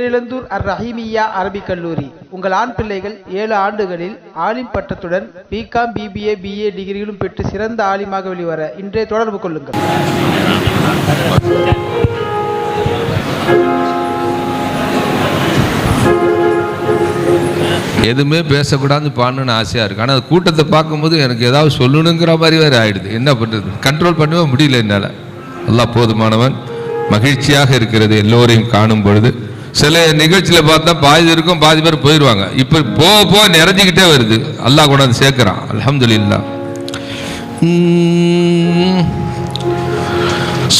பேரிழந்தூர் அர் ரஹீமியா அரபிக் கல்லூரி. உங்கள் ஆண் பிள்ளைகள் ஏழு ஆண்டுகளில் ஆலிம் பட்டத்துடன் பிகாம் பிபிஏ பிஏ டிகிரிகளும் பெற்று சிறந்த ஆலிமாக வெளிவர இன்றே தொடர்பு கொள்ளுங்கள். எதுவுமே பேசக்கூடாதுன்னு பாடணும்னு ஆசையாக இருக்குது ஆனால் கூட்டத்தை பார்க்கும்போது எனக்கு ஏதாவது சொல்லணுங்கிற மாதிரி வேறு ஆயிடுது. என்ன பண்ணுறது கண்ட்ரோல் பண்ணவே முடியல என்னால். நல்லா போதுமானவன். மகிழ்ச்சியாக இருக்கிறது எல்லோரையும் காணும் பொழுது. சில நிகழ்ச்சியில் பார்த்தா பாதி இருக்கும் பாதி பேர் போயிடுவாங்க இப்போ போக போக நிறைஞ்சிக்கிட்டே வருது. அல்லாஹ் கொண்டாந்து சேர்க்குறான். அல்ஹம்துலில்லாஹ் உம்.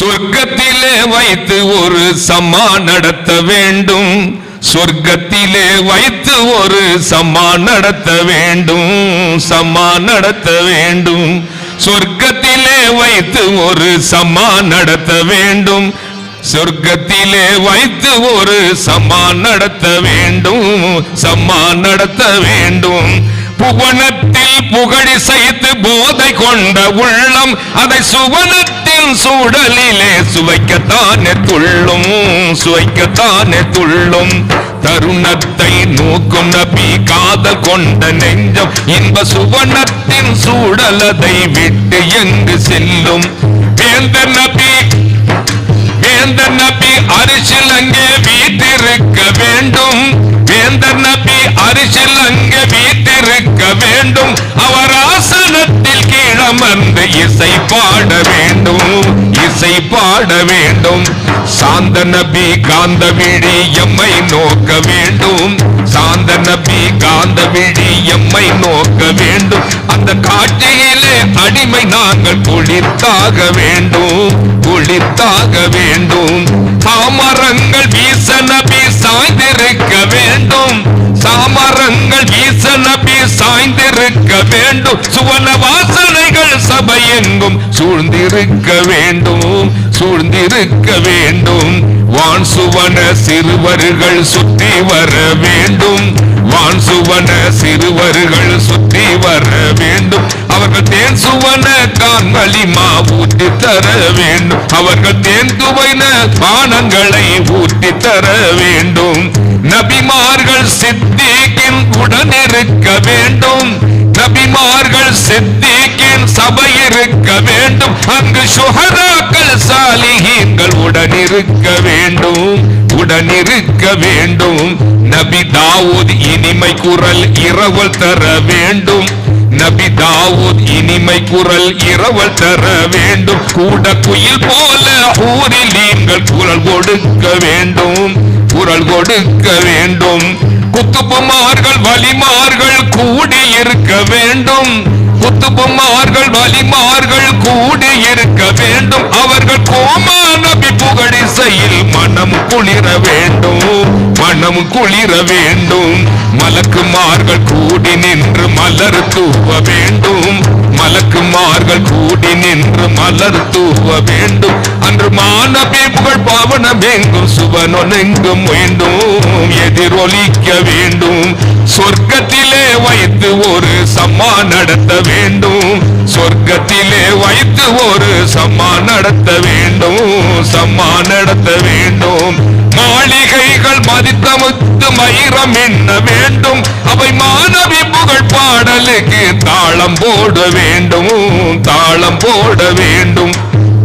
சொர்க்கத்திலே வைத்து ஒரு சம்மா நடத்த வேண்டும். சொர்க்கத்திலே வைத்து ஒரு சம்மா நடத்த வேண்டும். சம்மா நடத்த வேண்டும். சொர்க்கத்திலே வைத்து ஒரு சம்மா நடத்த வேண்டும். சொர்க்கத்திலே வைத்து ஒரு சம்மா நடத்த வேண்டும் சம்மா நடத்த வேண்டும். புவனத்தில் புகழி செய்து போதை கொண்ட உள்ளம் அதை சுவனத்தின் சூழலிலே சுவைக்கத்தானே துள்ளும் சுவைக்கத்தானே துள்ளும். தருணத்தை நோக்கும் நபி காதல் கொண்ட நெஞ்சம் இன்ப சுவனத்தின் சூழலதை விட்டு எங்கு செல்லும்? வேந்த நபி வேந்த நபி அரிசில் அங்கே வீட்டிருக்க வேண்டும். வேந்த நபி அரிசில் அங்கே வீட்டிருக்க வேண்டும். அவர் ஆசனத்தில் கீழமர்ந்து இசை பாட வேண்டும். இசை பாட வேண்டும். சாந்த நபி காந்த விழி எம்மை நோக்க வேண்டும். சாந்த நபி காந்த விழி எம்மை நோக்க வேண்டும். அந்த காட்சியில் அடிமை நாங்கள் குளித்தாக வேண்டும் குளித்தாக வேண்டும். சாமரங்கள் வீச நபி சாய்ந்திருக்க வேண்டும். சாமரங்கள் வீச நபி சாய்ந்திருக்க வேண்டும். சுவன வாசனைகள் சபை எங்கும் சூழ்ந்திருக்க வேண்டும் சூழ்ந்திருக்க வேண்டும். வான் சுவன சிறுவர்கள் சுற்றி வர வேண்டும். வான் சுவன சிறுவர்கள் சுற்றி வர வேண்டும். அவர்கள் தேன் சுவன கான்மலிமா ஊற்றி தர வேண்டும். அவர்கள் தேன் துவைன பானங்களை ஊற்றி தர வேண்டும். நபிமார்கள் சித்திகின் உடனிருக்க வேண்டும். நபிமார்கள் சித்திக்கின் சபை இருக்க வேண்டும். அங்கு சுகராக்கள் சாலிகீன்கள் உடனிருக்க வேண்டும். உடனிருக்க வேண்டும். நபி தாவூத் இனிமை குரல் இரவல் தர வேண்டும். நபி தாவூத் இனிமை குரல் இரவல் தர வேண்டும். கூட குயில் போல ஊரில் நீங்கள் குரல் கொடுக்க வேண்டும். குரல் கொடுக்க வேண்டும். குத்துப்புமார்கள் வலிமார்கள் கூடி இருக்க வேண்டும். குத்துப்புமார்கள் வலிமார்கள் கூடி இருக்க வேண்டும். அவர்கள் கோமா நபி புகழிசையில் குளிர வேண்டும் மனம் குளிர வேண்டும். மலக்குமார்கள் கூடி நின்று மலர் தூவ வேண்டும். மலக்குமார்கள் கூடி நின்று மலர் தூவ வேண்டும். அன்று மானபி புகழ் பாவனம் எங்கும் சுவனொனெங்கும் வேண்டும் எதிரொலிக்க வேண்டும். சொர்க்கத்திலே வைத்து ஒரு சம்மா நடத்த வேண்டும். சொர்க்கத்திலே வைத்து ஒரு சம்மா நடத்த வேண்டும். சம்மா நடத்த வேண்டும். மாளிகைகள் மதித்தமுத்து மயிரம் என்ன வேண்டும்? அவை மாணவி புகழ் பாடலுக்கு தாளம் போட வேண்டும். தாளம் போட வேண்டும்.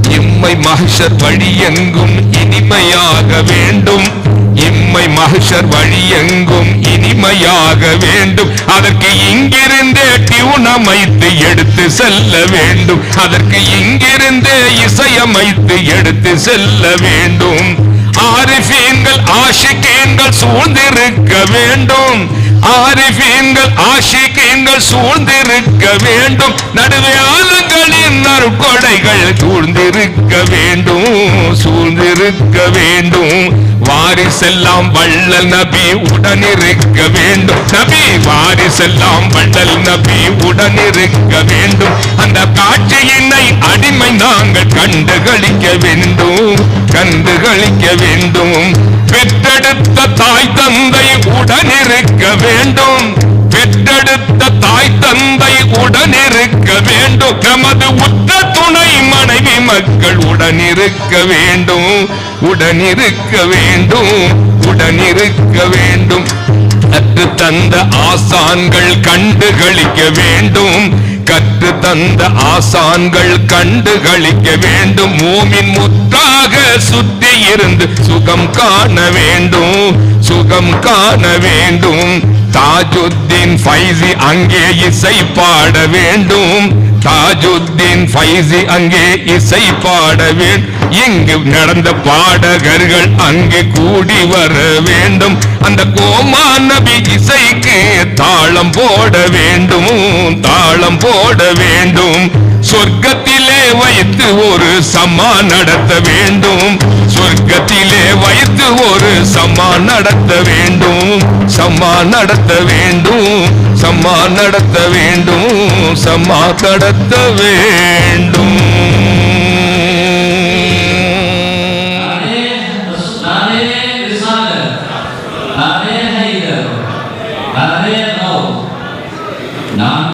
இம்மை மகிஷர் வழியெங்கும் இனிமையாக வேண்டும். இம்மை மகிஷர் வழியெங்கும் இனிமையாக வேண்டும். அதற்கு இங்கிருந்தே டியூன் அமைத்து எடுத்து செல்ல வேண்டும். அதற்கு இங்கிருந்தே இசையமைத்து எடுத்து செல்ல வேண்டும். ஆரிஃபீன்கள் ஆஷிகீன்கள் சூழ்ந்திருக்க வேண்டும். ஆரிஃபீன்கள் ஆஷிகீன்கள் சூழ்ந்திருக்க வேண்டும். நடுவே ஆளுங்களின் நறுக்கொடைகள் சூழ்ந்திருக்க வேண்டும். சூழ்ந்திருக்க வேண்டும். வாரிசெல்லாம் வள்ளல் நபி உடனிருக்க வேண்டும். நபி வாரிசெல்லாம் வள்ளல் நபி உடனிருக்க வேண்டும். அந்த காட்சியினை அடிமை நாங்கள் கண்டு களிக்க வேண்டும். கண்டு களிக்க வேண்டும். பெற்றெடுத்த தாய் தந்தை உடனிருக்க வேண்டும். பெற்றெடுத்த தாய் தந்தை உடனிருக்க வேண்டும். நமது உற்ற துணை மனைவி மக்கள் உடனிருக்க வேண்டும். உடனிருக்க வேண்டும். உடனிருக்க வேண்டும். கற்று தந்த ஆசான்கள் கண்டு கழிக்க வேண்டும். கற்று தந்த ஆசான்கள் கண்டு கழிக்க வேண்டும். மூமின் முத்தாக சுற்றி இருந்து சுகம் காண வேண்டும். சுகம் காண வேண்டும். தாஜுத்தீன் ஃபைசி அங்கே இசை பாட வேண்டும். தாஜுத்தீன் ஃபைசி அங்கே இசை பாட வேண்டும். இங்கு நடந்த பாடகர்கள் அங்கே கூடி வர வேண்டும். அந்த கோமா நபி இசைக்கு தாளம் போட வேண்டும். தாளம் போட வேண்டும். சொர்க்கத்திலே வைத்து ஒரு சம்மா நடத்த வேண்டும். சொர்க்கத்தில் வைத்து ஒரு சம்மா நடத்த வேண்டும். சம்மா நடத்த வேண்டும். சம்மா நடத்த வேண்டும். சம்மா கடத்த வேண்டும்.